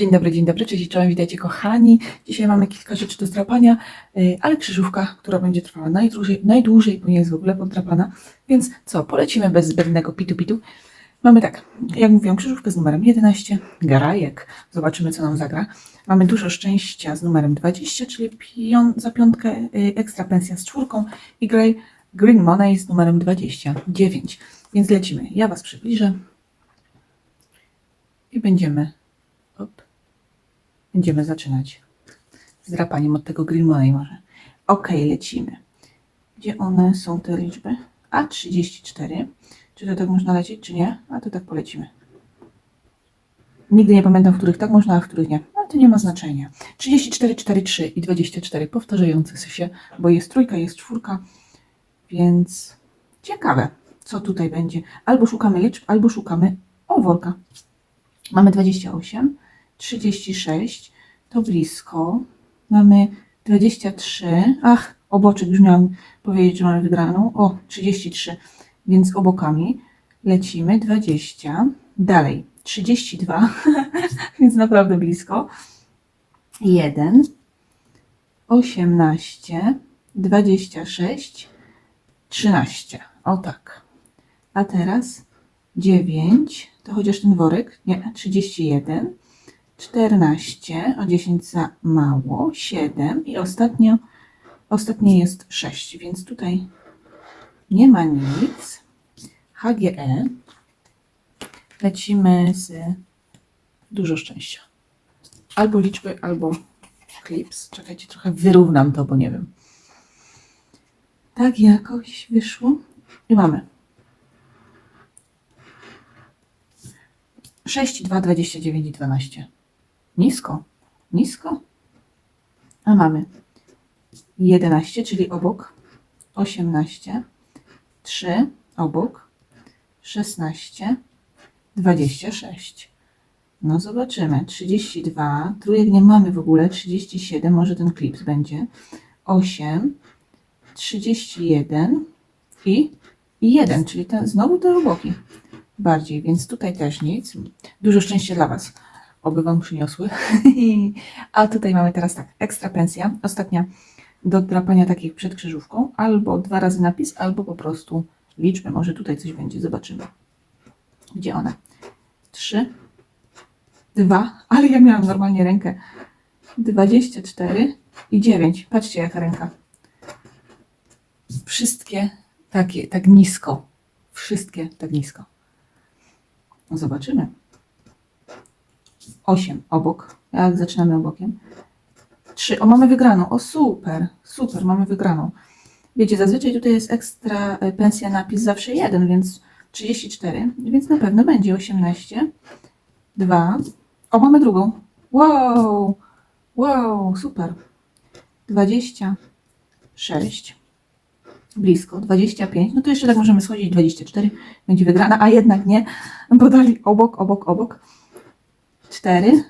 Dzień dobry, dzień dobry, cześć, czołem, witajcie kochani. Dzisiaj mamy kilka rzeczy do zdrapania, yy, ale krzyżówka, która będzie trwała najdłużej, najdłużej, bo nie jest w ogóle podrapana. Więc co, polecimy bez zbędnego pitu-pitu. Mamy tak, jak mówiłam, krzyżówkę z numerem 11, garajek, zobaczymy co nam zagra. Mamy dużo szczęścia z numerem 20, czyli za piątkę yy, ekstra pensja z czwórką i grey, green money z numerem 29. Więc lecimy, ja Was przybliżę i będziemy Op. Będziemy zaczynać z drapaniem od tego Green Money może. Ok, lecimy. Gdzie one są te liczby? A 34. Czy to tak można lecieć, czy nie? A to tak polecimy. Nigdy nie pamiętam, w których tak można, a w których nie. Ale to nie ma znaczenia. 34, 43 i 24 powtarzające się, bo jest trójka, jest czwórka, więc ciekawe, co tutaj będzie. Albo szukamy liczb, albo szukamy oworka. Mamy 28, 36, to blisko. Mamy 23. Ach, oboczek już miałam powiedzieć, że mamy wygraną. O, 33, więc obokami lecimy. 20. Dalej, 32, więc naprawdę blisko. 1, 18, 26, 13. O tak. A teraz 9, to chociaż ten worek, nie, 31, 14, o 10 za mało, 7 i ostatnio, ostatnie jest 6, więc tutaj nie ma nic. HGE. Lecimy z dużo szczęścia. Albo liczby, albo klips. Czekajcie, trochę wyrównam to, bo nie wiem. Tak jakoś wyszło. I mamy 6, 2, 29 i 12. Nisko, nisko. A mamy 11, czyli obok, 18, 3 obok, 16, 26. No zobaczymy. 32, trójek nie mamy w ogóle, 37, może ten klips będzie. 8, 31 i, i 1, czyli ten, znowu te oboki bardziej, więc tutaj też nic. Dużo szczęścia dla Was. Oby Wam przyniosły. A tutaj mamy teraz tak, ekstra pensja, ostatnia do drapania takich przed krzyżówką, albo dwa razy napis, albo po prostu liczbę. Może tutaj coś będzie, zobaczymy. Gdzie one? Trzy, dwa, ale ja miałam normalnie rękę. 24 i 9. Patrzcie jaka ręka. Wszystkie takie, tak nisko. Wszystkie tak nisko. No Zobaczymy. 8 obok. Jak zaczynamy obokiem? 3. O, mamy wygraną. O, super. Super, mamy wygraną. Wiecie, zazwyczaj tutaj jest ekstra e, pensja napis zawsze 1, więc 34, więc na pewno będzie 18. 2. O, mamy drugą. Wow! Wow, super. 26. Blisko. 25. No to jeszcze tak możemy schodzić. 24. Będzie wygrana, a jednak nie, bo dali obok, obok, obok. 4.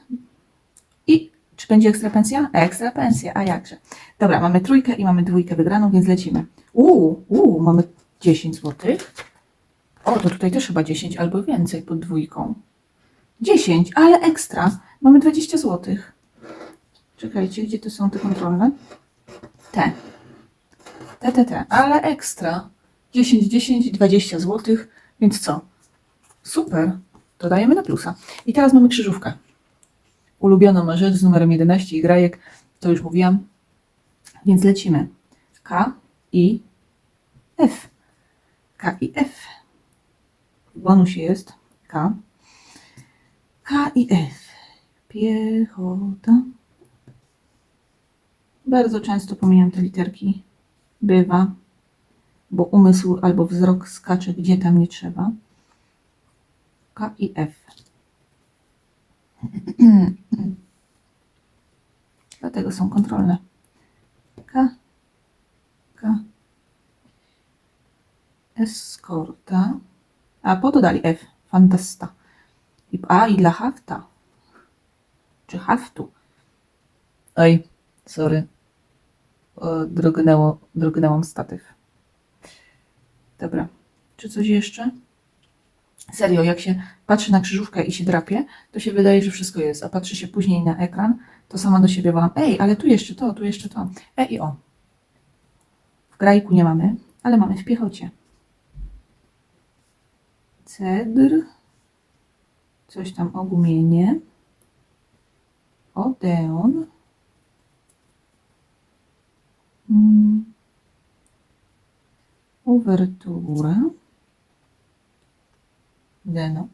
I czy będzie ekstra pensja? Ekstra pensja, a jakże. Dobra, mamy trójkę i mamy dwójkę wygraną, więc lecimy. Uuu, uuu, mamy 10 zł. O, to tutaj też chyba 10 albo więcej pod dwójką. 10, ale ekstra. Mamy 20 zł. Czekajcie, gdzie to są te kontrolne? Te. Te, te, te, ale ekstra. 10, 10, 20 zł, więc co? Super, dodajemy na plusa. I teraz mamy krzyżówkę. Ulubioną rzecz z numerem 11 i grajek, to już mówiłam. Więc lecimy. K, I, F. K i F. W bonusie jest K. K i F. Piechota. Bardzo często pomijam te literki. Bywa, bo umysł albo wzrok skacze gdzie tam nie trzeba. I F. Dlatego są kontrolne. K, K, eskorta. A po to dali F. Fantasta. I, a i dla hafta. Czy haftu. Oj, sorry. O, drognęło, drognęłam statyw. Dobra. Czy coś jeszcze? Serio, jak się patrzy na krzyżówkę i się drapie, to się wydaje, że wszystko jest, a patrzy się później na ekran, to sama do siebie wołam, ej, ale tu jeszcze to, tu jeszcze to, e i o. W grajku nie mamy, ale mamy w piechocie. Cedr, coś tam ogumienie, odeon, mm, uwertura, denot,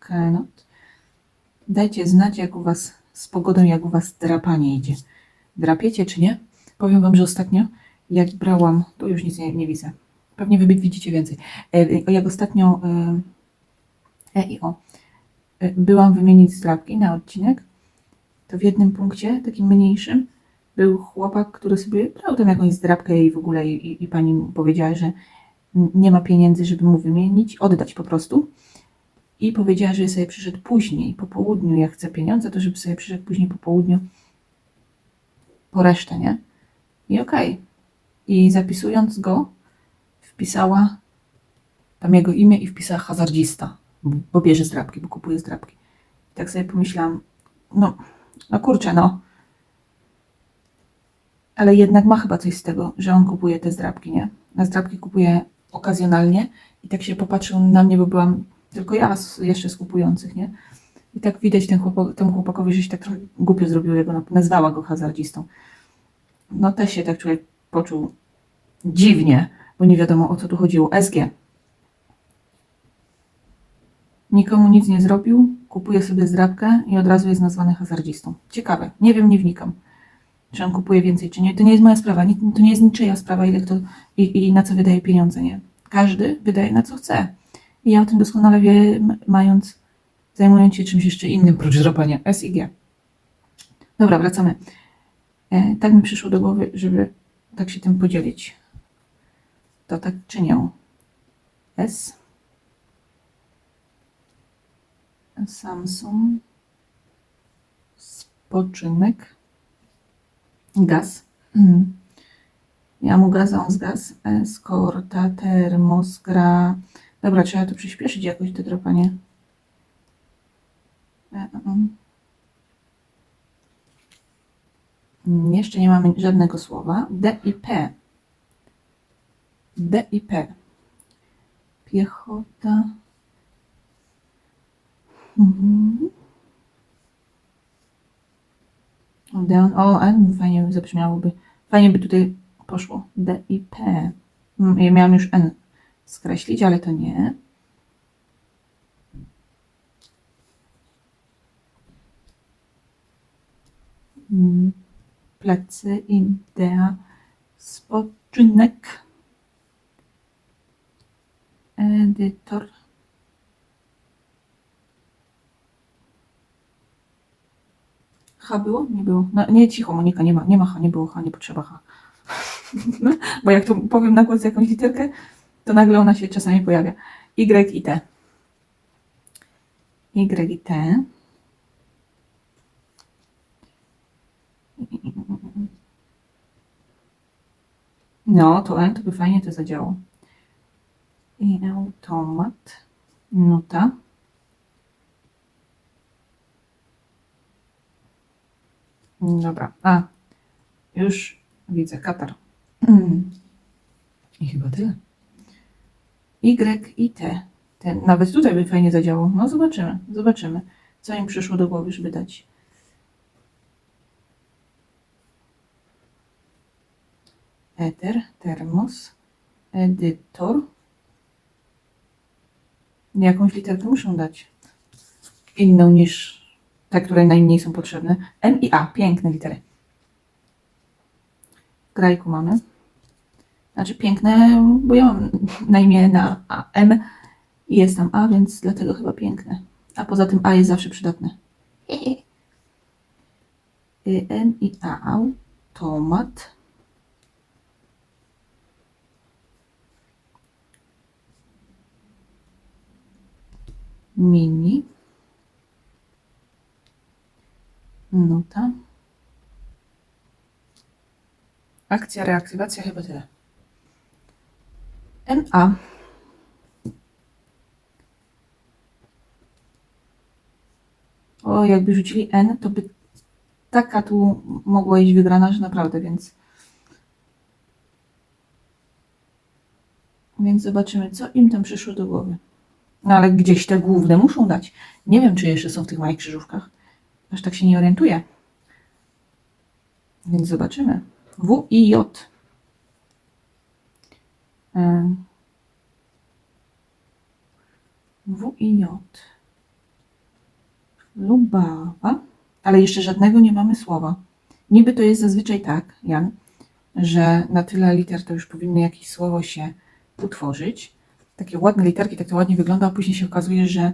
kenot. Dajcie znać, jak u Was z pogodą, jak u Was drapanie idzie. Drapiecie czy nie? Powiem Wam, że ostatnio, jak brałam, tu już nic nie, nie widzę. Pewnie Wy widzicie więcej. E, Jak ostatnio e, e i o, e, byłam wymienić zdrapki na odcinek, to w jednym punkcie, takim mniejszym, był chłopak, który sobie brał tam jakąś zdrapkę i w ogóle i, i, i pani mu powiedziała, że nie ma pieniędzy, żeby mu wymienić, oddać po prostu. I powiedziała, że sobie przyszedł później, po południu, jak chce pieniądze, to żeby sobie przyszedł później po południu po resztę, nie? I okej. I zapisując go, wpisała tam jego imię i wpisała hazardzista, bo bierze zdrapki, bo kupuje zdrapki. I tak sobie pomyślałam, no, no kurczę, no. Ale jednak ma chyba coś z tego, że on kupuje te zdrapki, nie? Na zdrapki kupuje okazjonalnie i tak się popatrzył na mnie, bo byłam tylko ja z, jeszcze z kupujących, nie? I tak widać ten chłopak, temu chłopakowi, że się tak trochę głupio zrobiło, jego nazwała go hazardzistą. No też się tak człowiek poczuł dziwnie, bo nie wiadomo o co tu chodziło. SG. Nikomu nic nie zrobił, kupuje sobie zdrabkę i od razu jest nazwany hazardzistą. Ciekawe, nie wiem, nie wnikam. Czy on kupuje więcej, czy nie. To nie jest moja sprawa, to nie jest niczyja sprawa, ile kto i, i na co wydaje pieniądze, nie. Każdy wydaje na co chce. I ja o tym doskonale wiem, mając, zajmując się czymś jeszcze innym prócz drapania S i G. Dobra, wracamy. E, tak mi przyszło do głowy, żeby tak się tym podzielić. To tak czynię. S. Samsung. Spoczynek. Gaz. Mm. Ja mu gaza, on z gaz. Eskorta, termos, gra. Dobra, trzeba to przyspieszyć jakoś, to drapanie. E, e, e. Mm, Jeszcze nie mamy żadnego słowa. D i P. D i P. Piechota. Mhm. Odeon. O, fajnie by zabrzmiałoby. Fajnie by tutaj poszło. D i P. Mm, Ja miałam już N skreślić, ale to nie. Mm, Plecy, idea, spoczynek, edytor. H było? Nie było. No, nie, cicho, Monika, nie ma, nie ma H, nie było H, nie potrzeba H. Bo jak to powiem na głos jakąś literkę, to nagle ona się czasami pojawia. Y i T. Y i T. No, to N to by fajnie to zadziało. I automat. Nuta. Dobra. A, już widzę. Katar. I chyba tyle. Y i T. Ten, nawet tutaj by fajnie zadziałał. No zobaczymy, zobaczymy. Co im przyszło do głowy, żeby dać. Eter, termos, edytor. Jakąś literkę muszą dać. Inną niż te, które najmniej są potrzebne. M i A, piękne litery. Grajku mamy. Znaczy piękne, bo ja mam na imię na A, M i jest tam A, więc dlatego chyba piękne. A poza tym A jest zawsze przydatne. Y, N i A, automat. Mini. Nuta. Akcja, reaktywacja, chyba tyle. NA. O, jakby rzucili N, to by taka tu mogła iść wygrana, że naprawdę, więc... Więc zobaczymy, co im tam przyszło do głowy. No ale gdzieś te główne muszą dać. Nie wiem, czy jeszcze są w tych małych krzyżówkach. Aż tak się nie orientuję. Więc zobaczymy. W i J. Em. W i J. Lubawa. Ale jeszcze żadnego nie mamy słowa. Niby to jest zazwyczaj tak, Jan, że na tyle liter to już powinno jakieś słowo się utworzyć. Takie ładne literki, tak to ładnie wygląda, a później się okazuje, że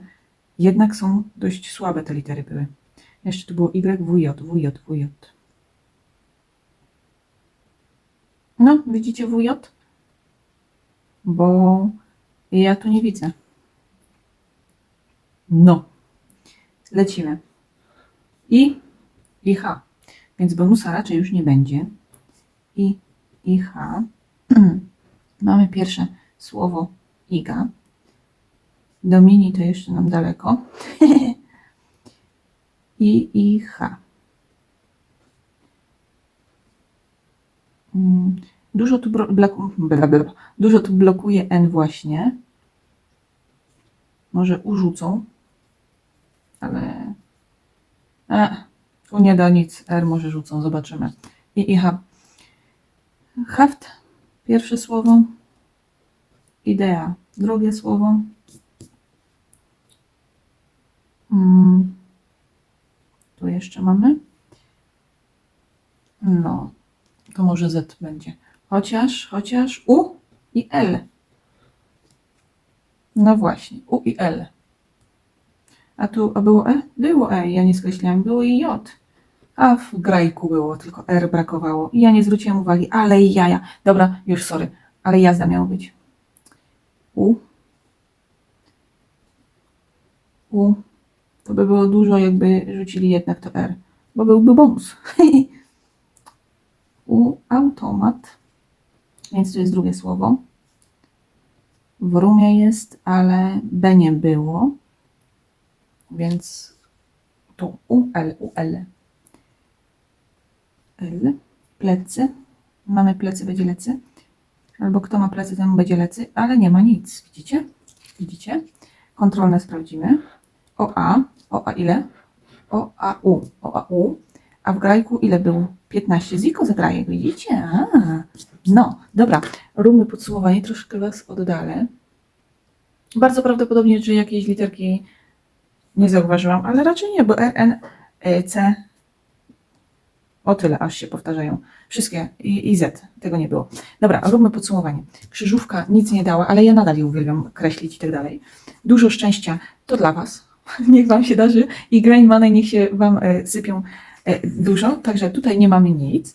jednak są dość słabe te litery były. Jeszcze tu było Y, WJ, WJ, WJ. No, widzicie WJ? Bo ja tu nie widzę. No. Lecimy. I, i H. Więc bonusa raczej już nie będzie. I, i H. Mamy pierwsze słowo Iga. Domini to jeszcze nam daleko. I, i H. Dużo tu, bloku-. Dużo tu blokuje N właśnie. Może urzucą. Ale... E, tu nie da nic. R może rzucą. Zobaczymy. I, i H. Haft. Pierwsze słowo. Idea. Drugie słowo. Mm. Tu jeszcze mamy. No, to może Z będzie. Chociaż, chociaż U i L. No właśnie, U i L. A tu, a było E? Było E, ja nie skreślałem, było i J. A w grajku było, tylko R brakowało. I ja nie zwróciłem uwagi, ale jaja. Dobra, już sorry, ale jazda miało być. U. U. To by było dużo, jakby rzucili jednak to R, bo byłby bonus. U automat, więc to jest drugie słowo. W rumie jest, ale B nie było, więc tu UL, UL. L. Plecy. Mamy plecy, będzie lecy. Albo kto ma plecy, temu będzie lecy, ale nie ma nic. Widzicie? Widzicie? Kontrolne sprawdzimy. OA. OA ile? OAU. OAU. A w grajku ile było? 15. Ziko zagrajek, widzicie? A, no, dobra. Róbmy podsumowanie, troszkę Was oddalę. Bardzo prawdopodobnie, że jakieś literki nie zauważyłam, ale raczej nie, bo R, N, e, C o tyle aż się powtarzają. Wszystkie i, i Z. Tego nie było. Dobra, róbmy podsumowanie. Krzyżówka nic nie dała, ale ja nadal je uwielbiam kreślić i tak dalej. Dużo szczęścia to dla Was. Niech Wam się darzy i grain money niech się Wam e, sypią e, dużo. Także tutaj nie mamy nic,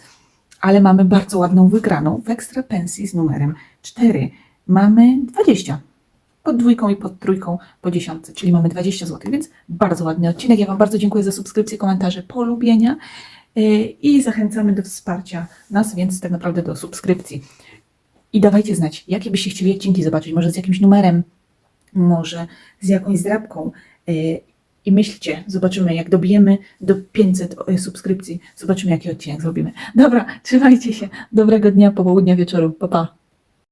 ale mamy bardzo ładną wygraną w ekstra pensji z numerem 4. Mamy 20 pod dwójką i pod trójką po dziesiątce, czyli mamy 20 zł, więc bardzo ładny odcinek. Ja Wam bardzo dziękuję za subskrypcję, komentarze, polubienia yy, i zachęcamy do wsparcia nas, więc tak naprawdę do subskrypcji. I dawajcie znać, jakie byście chcieli odcinki zobaczyć, może z jakimś numerem, może z jakąś zdrabką. I myślcie, zobaczymy, jak dobijemy do 500 subskrypcji, zobaczymy, jaki odcinek zrobimy. Dobra, trzymajcie się. Dobrego dnia, popołudnia, wieczoru. Pa, pa.